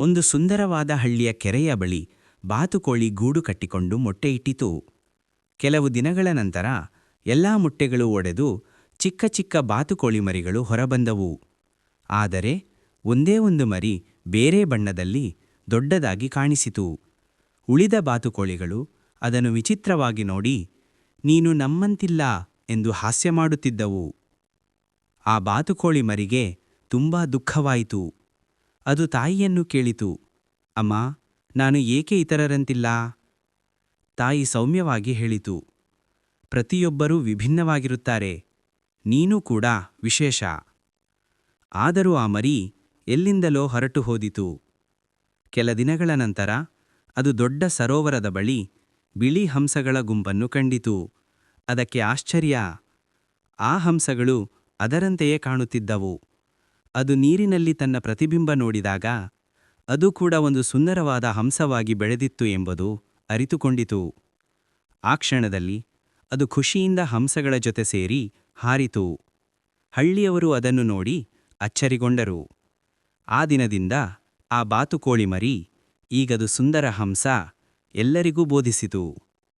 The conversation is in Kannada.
ಒಂದು ಸುಂದರವಾದ ಹಳ್ಳಿಯ ಕೆರೆಯ ಬಳಿ ಬಾತುಕೋಳಿ ಗೂಡು ಕಟ್ಟಿಕೊಂಡು ಮೊಟ್ಟೆಯಿಟ್ಟಿತು ಕೆಲವು ದಿನಗಳ ನಂತರ ಎಲ್ಲಾ ಮೊಟ್ಟೆಗಳು ಒಡೆದು ಚಿಕ್ಕ ಚಿಕ್ಕ ಬಾತುಕೋಳಿ ಮರಿಗಳು ಹೊರಬಂದವು. ಆದರೆ ಒಂದೇ ಒಂದು ಮರಿ ಬೇರೆ ಬಣ್ಣದಲ್ಲಿ ದೊಡ್ಡದಾಗಿ ಕಾಣಿಸಿತು. ಉಳಿದ ಬಾತುಕೋಳಿಗಳು ಅದನ್ನು ವಿಚಿತ್ರವಾಗಿ ನೋಡಿ, ನೀನು ನಮ್ಮಂತಿಲ್ಲ ಎಂದು ಹಾಸ್ಯ ಮಾಡುತ್ತಿದ್ದವು. ಆ ಬಾತುಕೋಳಿ ಮರಿಗೆ ತುಂಬಾ ದುಃಖವಾಯಿತು. ಅದು ತಾಯಿಯನ್ನು ಕೇಳಿತು. ಅಮ್ಮ, ನಾನು ಏಕೆ ಇತರರಂತಿಲ್ಲ? ತಾಯಿ ಸೌಮ್ಯವಾಗಿ ಹೇಳಿತು. ಪ್ರತಿಯೊಬ್ಬರೂ ವಿಭಿನ್ನವಾಗಿರುತ್ತಾರೆ. ನೀನೂ ಕೂಡ ವಿಶೇಷ. ಆದರೂ ಆ ಮರಿ ಎಲ್ಲಿಂದಲೋ ಹೊರಟು ಹೋದಿತು. ಕೆಲ ದಿನಗಳ ನಂತರ ಅದು ದೊಡ್ಡ ಸರೋವರದ ಬಳಿ ಬಿಳಿ ಹಂಸಗಳ ಗುಂಪನ್ನು ಕಂಡಿತು. ಅದಕ್ಕೆ ಆಶ್ಚರ್ಯ. ಆ ಹಂಸಗಳು ಅದರಂತೆಯೇ ಕಾಣುತ್ತಿದ್ದವು. ಅದು ನೀರಿನಲ್ಲಿ ತನ್ನ ಪ್ರತಿಬಿಂಬ ನೋಡಿದಾಗ, ಅದು ಕೂಡ ಒಂದು ಸುಂದರವಾದ ಹಂಸವಾಗಿ ಬೆಳೆದಿತ್ತು ಎಂಬುದು ಅರಿತುಕೊಂಡಿತು. ಆ ಕ್ಷಣದಲ್ಲಿ ಅದು ಖುಷಿಯಿಂದ ಹಂಸಗಳ ಜೊತೆ ಸೇರಿ ಹಾರಿತು. ಹಳ್ಳಿಯವರು ಅದನ್ನು ನೋಡಿ ಅಚ್ಚರಿಗೊಂಡರು. ಆ ದಿನದಿಂದ ಆ ಬಾತುಕೋಳಿ ಮರಿ, ಈಗದು ಸುಂದರ ಹಂಸ ಎಲ್ಲರಿಗೂ ಬೋಧಿಸಿತು.